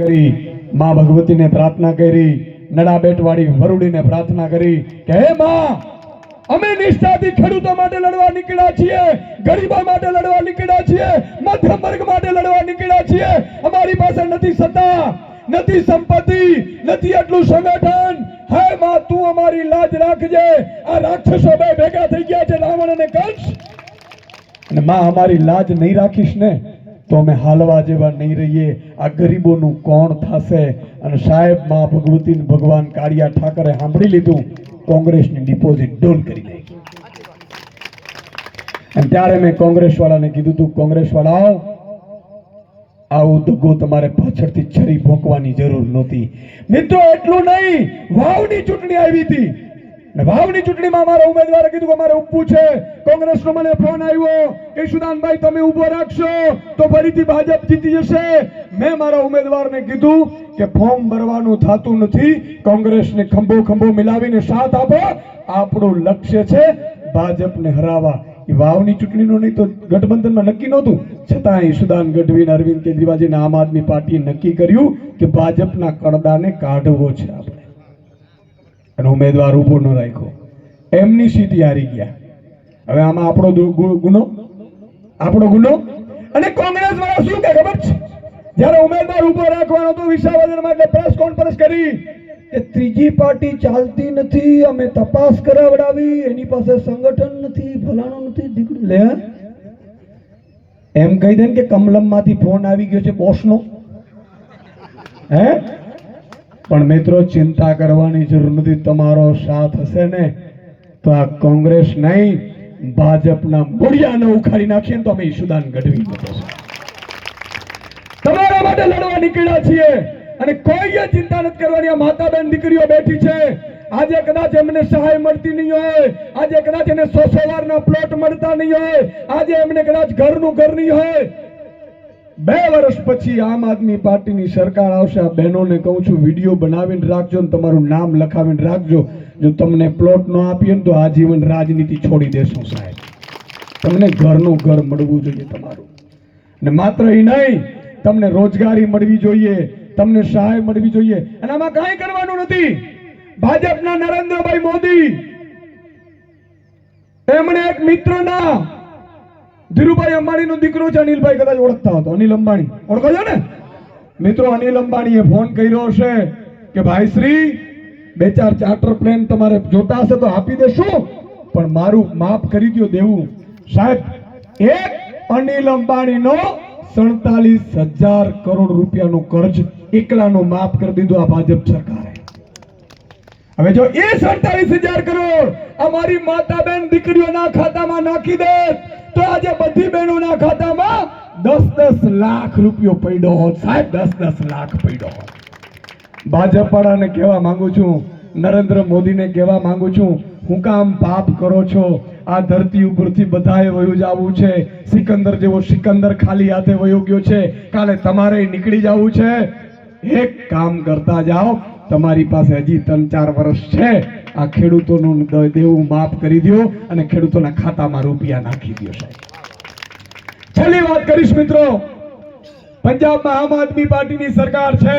કરી, માં ભગવતીને પ્રાર્થના કરી નડાબેટ વાળી વરુડીને પ્રાર્થના કરી કે, હે માં, અમે નિષ્ઠાથી ખેડૂતો માટે લડવા નીકળ્યા છીએ, ગરીબો માટે લડવા નીકળ્યા છીએ મધ્યમ વર્ગ માટે લડવા નીકળ્યા છીએ. અમારી પાસે નથી સત્તા, નથી સંપત્તિ, નથી એટલું સંગઠન. હે માં, તું અમારી લાજ રાખજે. આ રાક્ષસો બે ભેગા થઈ ગયા છે, રાવણ અને કંસ. અને માં, અમારી લાજ નહીં રાખીશ ને? તો અમે હાલવા જેવા નહીં રહીએ. આ ગરીબોનું કોણ થશે? અને સાહેબ, મા ભગવતી ભગવાન કાળિયા ઠાકરે સાંભળી લીધું, કોંગ્રેસની ડિપોઝિટ ડોલ કરી નાખી. અને ત્યારે મેં કોંગ્રેસ વાળાને કીધું તું કોંગ્રેસ વાળા આવું દગો તમારે પાછળથી છરી ભોંકવાની જરૂર નહોતી. મિત્રો, એટલું નહીં. વાવની ચૂંટણી આવી હતી. વાવની ચૂંટણીમાં અમારા ઉમેદવારે કીધું અમારે ઊભું છે. કોંગ્રેસનો મને ફોન આવ્યો કે તમે ઊભો રાખશો તો ફરીથી ભાજપ જીતી જશે. મેં મારા ઉમેદવારને કીધું કે, ફોર્મ ભરવાનું થતું નથી. કોંગ્રેસને ખંભો ખંભો મિલાવીને સાથ આપો. આપણું લક્ષ્ય છે ભાજપને હરાવવા. એ વાવની ચૂંટણીનું નહીં તો ગઠબંધનમાં નક્કી નહોતું. છતાં ઈશુદાન ગઢવી અને અરવિંદ કેજરીવાલજીને આમ આદમી પાર્ટીએ નક્કી કર્યું કે ભાજપના કડદાને કાઢવો છે આપણે. અને ઉમેદવાર ઊભો ન રાખ્યો. એમની સીટી હારી ગયા. હવે આમાં આપણો ગુનો? આપણો ગુનો? અને કોંગ્રેસ વાળા શું કે ખબર છે? જ્યારે ઉમેદવાર ઊભો રાખવાનો તો વિસાવદરમાં માટે પ્રેસ કોન્ફરન્સ કરી કે ત્રીજી પાર્ટી ચાલતી નથી, અમે તપાસ કરાવડાવી, એની પાસે સંગઠન નથી, ફલાણું નથી, દીકરી, લે. એમ કહી દે કે કે કમલમમાંથી ફોન આવી ગયો છે બોસનો. હે? પણ મિત્રો, ચિંતા કરવાની જરૂર નથી. તમારો સાથ હશે ને તો આ કોંગ્રેસ નહીં, ભાજપના મૂળિયાને ઉખાડી નાખીએ તો અમે ઈશુદાન ગઢવી તમારા માટે લડવા નીકળ્યા છીએ અને કોઈએ ચિંતા નથી કરવાની. માતા બેન દીકરીઓ બેઠી છે. આજે કદાચ એમને સહાય મળતી નહીં હોય. આજે કદાચ એને સો સો વારના પ્લોટ મળતા નહીં હોય. આજે એમને કદાચ ઘરનું ઘર નહીં હોય. બે વર્ષ પછી આમ આદમી પાર્ટીની સરકાર આવશે. આ બહેનોને કહું છું, વીડિયો બનાવીને રાખજો ને તમારું નામ લખાવીને રાખજો. જો તમને પ્લોટ ન આપીએ ને તો આજીવન રાજનીતિ છોડી દેશું સાહેબ. તમને ઘરનું ઘર મળવું જોઈએ તમારું. ને માત્ર એ નહીં, તમને રોજગારી મળવી જોઈએ, તમને સહાય મળવી જોઈએ. અને આમાં કાંઈ કરવાનું નથી. ભાજપના નરેન્દ્રભાઈ મોદી, એમણે એક મિત્રના ધીરુભાઈ અંબાણીનો દીકરો છે, અનિલભાઈ કદાચ ઓળખતા હતો અનિલ અંબાણી. ઓળખો છો ને? મિત્રો, અનિલ અંબાણીએ ફોન કર્યો હશે કે ભાઈ શ્રી, બે ચાર ચાર્ટર પ્લેન તમારે જોતા હશે તો આપી દેશું, પણ મારું માફ કરી દો દેવું. સાહેબ, એક અનિલ અંબાણીનો સડતાલીસ હજાર કરોડ રૂપિયાનું કર્જ એકલાનો માફ કરી દીધો આ ભાજપ સરકારે. હવે જો એ સડતાલીસ હજાર કરોડ અમારી માતા બેન દીકરીઓના ખાતામાં નાખી દે તો આજે બધી બહેનોના ખાતામાં દસ દસ લાખ રૂપિયો પડ્યો હોત. સાહેબ દસ દસ લાખ પડ્યો હોત. ભાજપવાળાને કહેવા માંગુ છું, નરેન્દ્ર મોદીને કહેવા માંગુ છું, હું કામ પાપ કરો છો, આ ધરતી ઉપરથી બધાએ વયું જવું છે, સિકંદર જેવો સિકંદર ખાલી હાથે વયો ગયો છે, કાલે તમારે નીકળી જવું છે. એક કામ કરતા જાઓ તમારી પાસે હજી ત્રણ ચાર વર્ષ છે. આ ખેડૂતોનું દેવું માફ કરી દો અને ખેડૂતોના ખાતામાં રૂપિયા નાખી દો છેલ્લી વાત કરીશ મિત્રો. પંજાબમાં આમ આદમી પાર્ટીની સરકાર છે.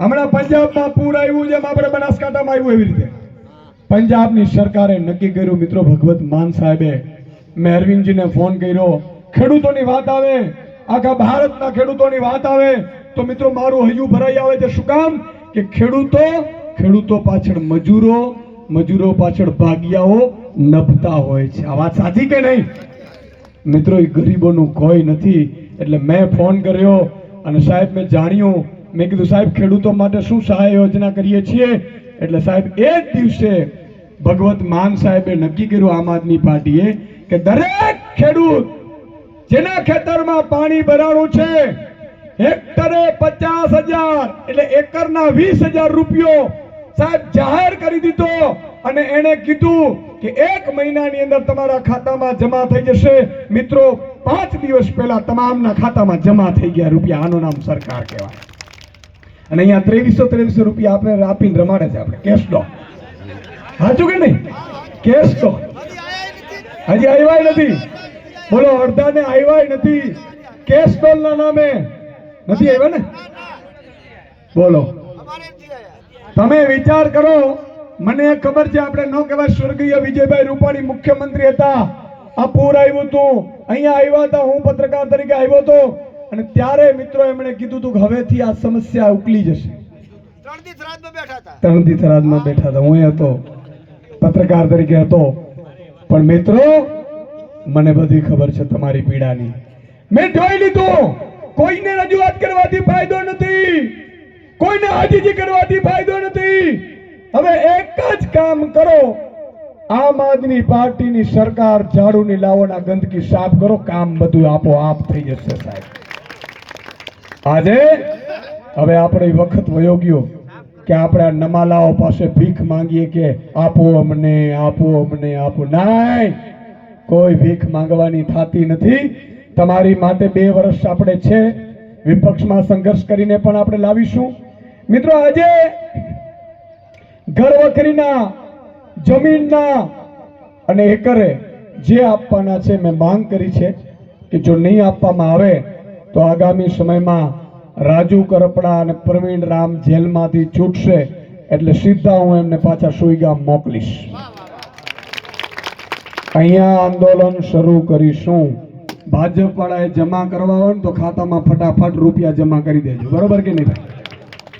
હમણાં પંજાબમાં પૂર આવ્યું, જેમ આપણે બનાસકાંઠામાં આવ્યું એવી રીતે. પંજાબની સરકારે નક્કી કર્યું, મિત્રો, ભગવત માન સાહેબે મેં ફોન કર્યો. ખેડૂતોની વાત આવે, આખા ભારતના ખેડૂતોની વાત આવે, તો મિત્રો, મારું હૈયું ભરાઈ આવે છે. શું કામ? કે ખેડૂતો? ખેડૂતો પાછળ મજૂરો મજૂરો પાછળ ભાગિયાઓ નભતા હોય છે. આ વાત સાચી કે નહીં? મિત્રો, એ ગરીબોનું કોઈ નથી. એટલે મેં ફોન કર્યો અને સાહેબ મેં જાણ્યું. મેં કીધું, સાહેબ, ખેડૂતો માટે શું સહાય યોજના કરીએ છીએ? એટલે સાહેબ એ જ દિવસે ભગવત માન સાહેબે નક્કી કર્યું આમ આદમી પાર્ટીએ કે દરેક ખેડૂત જેના ખેતરમાં પાણી ભરાણું છે હેક્ટરે પચાસ હજાર એટલે એકરના વીસ હજાર રૂપિયો સાહેબ જાહેર કરી દીધો અને એણે કીધું કે એક મહિનાની અંદર તમારા ખાતામાં જમા થઈ જશે. મિત્રો, પાંચ દિવસ પહેલા તમામના ખાતામાં જમા થઈ ગયા રૂપિયા. આનું નામ સરકાર કહેવાય. અને અહીંયા ત્રેવીસો ત્રેવીસો રૂપિયા આપણે આપીને રમાડે છે આપણે. કેશ ડો સાચું કે નહીં? કેશ ડો હજી આવ્યા નથી. બોલો, અડધાને આવ્યા નથી. કેશ ડોલના નામે નથી આવ્યા ને? બોલો. તમે વિચાર કરો, મને ખબર છે આપણે ન કહેવાય સ્વર્ગીય વિજયભાઈ રૂપાણી મુખ્યમંત્રી હતા. આ પૂર આવ્યું હતું. અહીંયા આવ્યા હતા, હું પત્રકાર તરીકે આવ્યો હતો. અને ત્યારે મિત્રો એમણે કીધું હતું કે હવેથી આ સમસ્યા ઉકલી જશે. ત્રણ દી શ્રાદ્ધમાં બેઠા હતા. ત્રણથી થરાદમાં બેઠા હતા હું હતો. પત્રકાર તરીકે હતો. પણ મિત્રો, મને બધી ખબર છે તમારી પીડાની. મેં જોઈ લીધું. કોઈને રજૂઆત કરવાથી ફાયદો નથી. કોઈને હાજીજી કરવાથી ફાયદો નથી. હવે એક જ કામ કરો. આમ આદમી પાર્ટીની સરકાર ઝાડુની લાવોના ગંદકી સાફ કરો, કામ બધું આપોઆપ થઈ જશે સાહેબ. આજે હવે આપણે વખત વયો ગયો કે આપણે આ નમાલાઓ પાસે ભીખ માંગીએ કે આપો અમને આપો અમને, આપો. નાય! કોઈ ભીખ માંગવાની થાતી નથી. તમારી માટે બે વર્ષ આપણે છે. વિપક્ષમાં સંઘર્ષ કરીને પણ આપણે લાવીશું. મિત્રો, આજે ઘર વખરીના જમીનના અને એકરે જે આપવાના છે, મેં માંગ કરી છે કે જો નહીં આપવામાં આવે, તો આગામી સમયમાં રાજુ કરપડા અને પ્રવીણ રામ જેલમાંથી છૂટશે એટલે સીધા હું એમને પાછા સુઈગામ મોકલીશ. અહીંયા આંદોલન શરૂ કરીશું. ભાજપ વાળાએ જમા કરવા હોય તો ખાતામાં ફટાફટ રૂપિયા જમા કરી દેજો. બરોબર કે નહીં ભાઈ?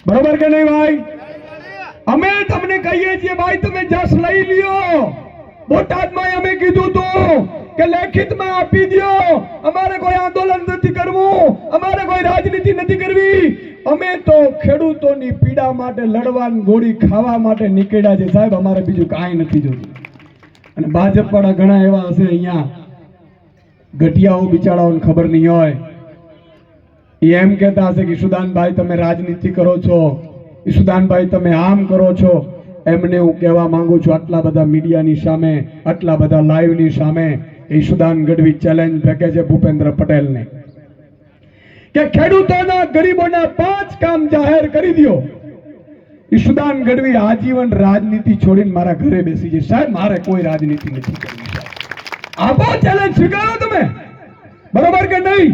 બરોબર કે નહીં ભાઈ? અમે તમને કહીએ છીએ ભાઈ, તમે જસ લઈ લ્યો. બોટાદમાં અમે કીધું તું કે લેખિતમાં આપી દો અમારે કોઈ આંદોલન નથી કરવું, અમારે કોઈ રાજનીતિ નથી કરવી. અમે તો ખેડૂતોની પીડા માટે લડવાની ગોળી ખાવા માટે નીકળ્યા છે. સાહેબ, અમારે બીજું કાંઈ નથી જોતું. અને ભાજપ વાળા ઘણા એવા હશે અહીંયા. ગઠિયાઓ બિચારાઓને ખબર નહીં હોય. એ એમ કહેતા હશે કે ઈશુદાનભાઈ તમે રાજનીતિ કરો છો. ઈશુદાનભાઈ તમે આમ કરો છો. એમને હું કહેવા માંગુ છું, આટલા બધા મીડિયાની સામે, આટલા બધા લાઈવની સામે ઈશુદાન ગઢવી ચેલેન્જ ફેંકે છે ભૂપેન્દ્ર પટેલને. કે ખેડૂતોના ગરીબોના પાંચ કામ જાહેર કરી દ્યો. ઈશુદાન ગઢવી આજીવન રાજનીતિ છોડીને મારા ઘરે બેસી જશે સાહેબ, મારે કોઈ રાજનીતિ નથી કરવી. આપો ચેલેન્જ સ્વીકારો તમે. બરોબર કે નહીં?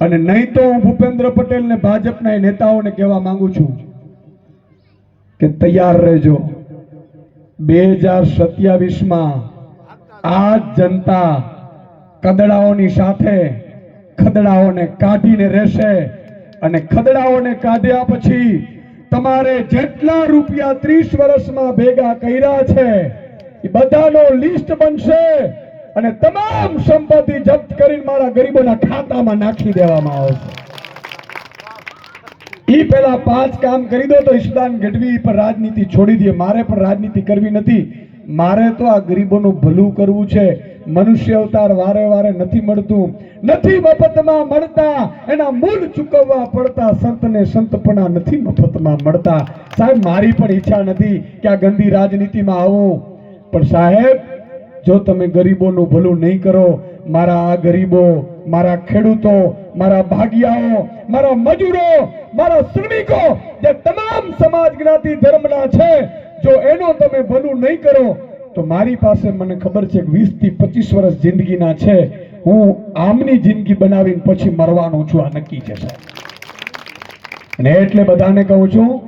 અને નહીં તો હું ભૂપેન્દ્ર પટેલ ને ભાજપના નેતાઓને કહેવા માંગુ છું કે તૈયાર રહેજો. બે હજાર સત્યાવીસમાં આ જનતા કદડાઓની સાથે ખદડાઓને કાઢીને રહેશે અને ખદડાઓને કાઢ્યા પછી તમારે જેટલા રૂપિયા ત્રીસ વર્ષમાં ભેગા કર્યા છે, એ બધાનો લિસ્ટ બનશે. અને તમામ સંપત્તિ જપ્ત કરીને મારા ગરીબોના ખાતામાં નાખી દેવામાં આવશે ઈ પેલા પાંચ કામ કરી દો તો ઈશદાન ગઢવી પર રાજનીતિ છોડી દે. મારે પણ રાજનીતિ કરવી નથી. મારે તો આ ગરીબોનું ભલું કરવું છે. મનુષ્ય અવતાર વારે વારે નથી મળતું. નથી મફતમાં મળતા. એના મૂળ ચૂકવવા પડતા. સંતને સંતપણા નથી મફતમાં મળતા. સાહેબ, મારી પણ ઈચ્છા નથી કે આ ગંદી રાજનીતિમાં આવું. પણ સાહેબ જો તમે ગરીબોનું ભલું નહીં કરો, મારા આ ગરીબો, મારા ખેડૂતો, મારા ભાગિયાઓ, મારા મજૂરો, મારા શ્રમિકો, જે તમામ સમાજ જ્ઞાતિ ધર્મના છે, જો એનો તમે ભલું નહીં કરો, તો મારી પાસે મને ખબર છે વીસથી પચીસ વર્ષ જિંદગીના છે. હું આમની જિંદગી બનાવીને પછી મરવાનો છું, આ નક્કી છે, સાહેબ. અને એટલે બધાને કહું છું,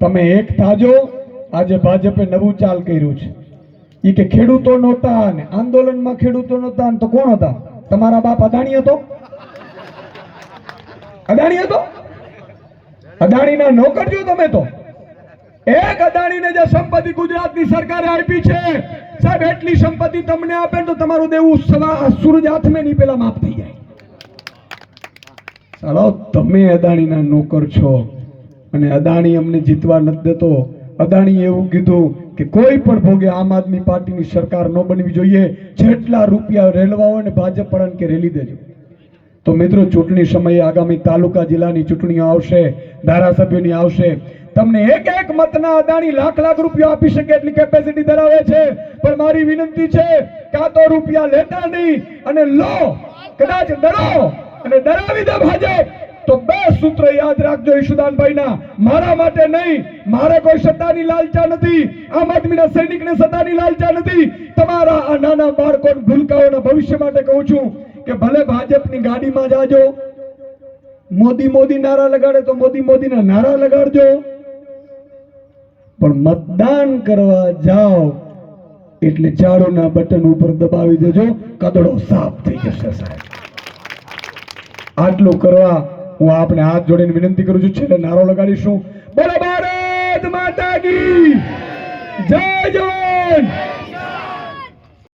તમે એક થાજો, આજે ભાજપે નવું ચાલ કર્યું છે. ઈ કે ખેડૂતો નહોતા ને આંદોલનમાં ખેડૂતો નહોતા તો કોણ હતા? તમારા બાપ અદાણી હતો? અદાણી હતો? અદાણીના નોકર છો તમે તો. એક અદાણીને જે સંપત્તિ ગુજરાતની સરકારે આપી છે, સાહેબ, એટલી સંપત્તિ તમને આપે તો તમારું દેવું સૂરજ હાથમે નહીં પેલા માફ થઈ જાય. ચાલો તમે અદાણીના નોકર છો અને અદાણી અમને જીતવા નથી દેતો. અદાણીએ એવું કીધું કે કોઈ પણ ભોગે આમ આદમી પાર્ટીની સરકાર ન બનવી જોઈએ. જેટલા રૂપિયા રેલવા હોય ભાજપ પણ કે રેલી દેજો. તો મિત્રો, ચૂંટણી સમયે આગામી તાલુકા જિલ્લાની ચૂંટણીઓ આવશે, ધારાસભ્યોની આવશે. તમને એક એક મતના અદાણી લાખ લાખ રૂપિયા આપી શકે એટલી કેપેસિટી ધરાવે છે. પણ મારી વિનંતી છે કાં તો રૂપિયા લેતા નહીં અને લો, કદાચ ડરો અને ડરાવી દે ભાજપ. તો બે સૂત્ર યાદ રાખજો ઈશુદાનભાઈના. મારા માટે નહીં, મારે કોઈ સત્તાની લાલચા નથી. આમ આદમીના સૈનિકને સત્તાની લાલચા નથી. તમારા આ નાના બાળકો ભૂલકાઓના ભવિષ્ય માટે કહું છું કે ભલે ભાજપની ગાડીમાં જાજો, મોદી મોદી નારા લગાડે તો મોદી મોદીના નારા લગાડજો. પણ મતદાન કરવા જાઓ એટલે ચારોના બટન ઉપર દબાવી દેજો. કદડો સાફ થઈ જશે સાહેબ. આટલું કરવા હું આપણે હાથ જોડીને વિનંતી કરું છું, છેલ્લે નારો લગાડીશું. બોલો, ભારત માતા કી જય જવાન!